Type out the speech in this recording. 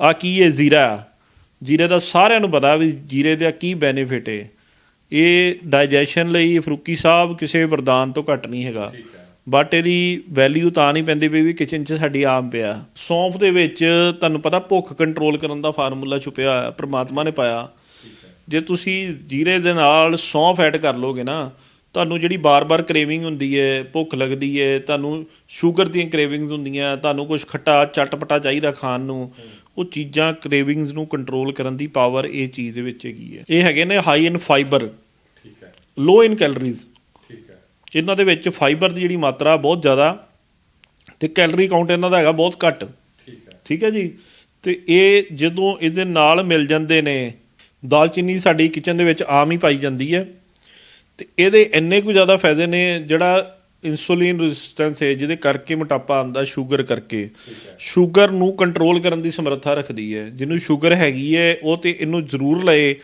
ਆ ਕੀ ਹੈ ਜ਼ੀਰਾ ਜੀਰੇ ਦਾ ਸਾਰਿਆਂ ਨੂੰ ਪਤਾ ਵੀ ਜੀਰੇ ਦਾ ਕੀ ਬੈਨੀਫਿਟ ਹੈ ਇਹ ਡਾਈਜੈਸ਼ਨ ਲਈ ਫਰੂਕੀ ਸਾਹਿਬ ਕਿਸੇ ਵਰਦਾਨ ਤੋਂ ਘੱਟ ਨਹੀਂ ਹੈਗਾ। ਬਟ ਇਹਦੀ ਵੈਲਿਊ ਤਾਂ ਨਹੀਂ ਪੈਂਦੀ ਵੀ ਵੀ ਕਿਚਨ 'ਚ ਸਾਡੀ ਆਮ ਪਿਆ। ਸੌਂਫ ਦੇ ਵਿੱਚ ਤੁਹਾਨੂੰ ਪਤਾ ਭੁੱਖ ਕੰਟਰੋਲ ਕਰਨ ਦਾ ਫਾਰਮੂਲਾ ਛੁਪਿਆ ਹੋਇਆ ਪ੍ਰਮਾਤਮਾ ਨੇ ਪਾਇਆ। ਜੇ ਤੁਸੀਂ ਜੀਰੇ ਦੇ ਨਾਲ ਸੌਂਫ ਐਡ ਕਰ ਲੋਗੇ ਨਾ ਤੁਹਾਨੂੰ ਜਿਹੜੀ ਬਾਰ-ਬਾਰ ਕ੍ਰੇਵਿੰਗ ਹੁੰਦੀ ਹੈ ਭੁੱਖ ਲੱਗਦੀ ਹੈ ਤੁਹਾਨੂੰ ਸ਼ੂਗਰ ਦੀਆਂ ਕ੍ਰੇਵਿੰਗਸ ਹੁੰਦੀਆਂ ਤੁਹਾਨੂੰ ਕੁਝ ਖੱਟਾ ਚਟਪਟਾ ਚਾਹੀਦਾ ਖਾਣ ਨੂੰ ਉਹ ਚੀਜ਼ਾਂ ਕ੍ਰੇਵਿੰਗਸ ਨੂੰ ਕੰਟਰੋਲ ਕਰਨ ਦੀ ਪਾਵਰ ਇਹ ਚੀਜ਼ ਦੇ ਵਿੱਚ ਹੈਗੀ ਹੈ। ਇਹ ਹੈਗੇ ਨੇ ਹਾਈ ਇਨ ਫਾਈਬਰ ਠੀਕ ਹੈ। ਲੋ ਇਨ ਕੈਲਰੀਜ਼ ਠੀਕ ਹੈ। ਇਹਨਾਂ ਦੇ ਵਿੱਚ ਫਾਈਬਰ ਦੀ ਜਿਹੜੀ ਮਾਤਰਾ ਬਹੁਤ ਜ਼ਿਆਦਾ ਤੇ ਕੈਲਰੀ ਕਾਊਂਟ ਇਹਨਾਂ ਦਾ ਹੈਗਾ ਬਹੁਤ ਘੱਟ। ਠੀਕ ਹੈ। ਠੀਕ ਹੈ ਜੀ? ਤੇ ਇਹ ਜਦੋਂ ਇਹਦੇ ਨਾਲ ਮਿਲ ਜਾਂਦੇ ਨੇ ਦਾਲਚੀਨੀ ਸਾਡੀ ਕਿਚਨ ਦੇ ਵਿੱਚ ਆਮ ਹੀ ਪਾਈ ਜਾਂਦੀ ਹੈ। ਤੇ ਇਹਦੇ ਇੰਨੇ ਕੁ ਜ਼ਿਆਦਾ ਫਾਇਦੇ ਨੇ ਜਿਹੜਾ ਇਨਸੂਲਿਨ ਰੈਜ਼ਿਸਟੈਂਸ ਹੈ, ਜਿਹਦੇ ਕਰਕੇ ਮੋਟਾਪਾ ਆਉਂਦਾ ਸ਼ੂਗਰ ਕਰਕੇ। ਸ਼ੂਗਰ ਨੂੰ ਕੰਟਰੋਲ ਕਰਨ ਦੀ ਸਮਰੱਥਾ ਰੱਖਦੀ ਹੈ। ਜਿਹਨੂੰ ਸ਼ੂਗਰ ਹੈਗੀ ਹੈ, ਉਹ ਤੇ ਇਹਨੂੰ ਜ਼ਰੂਰ ਲਏ।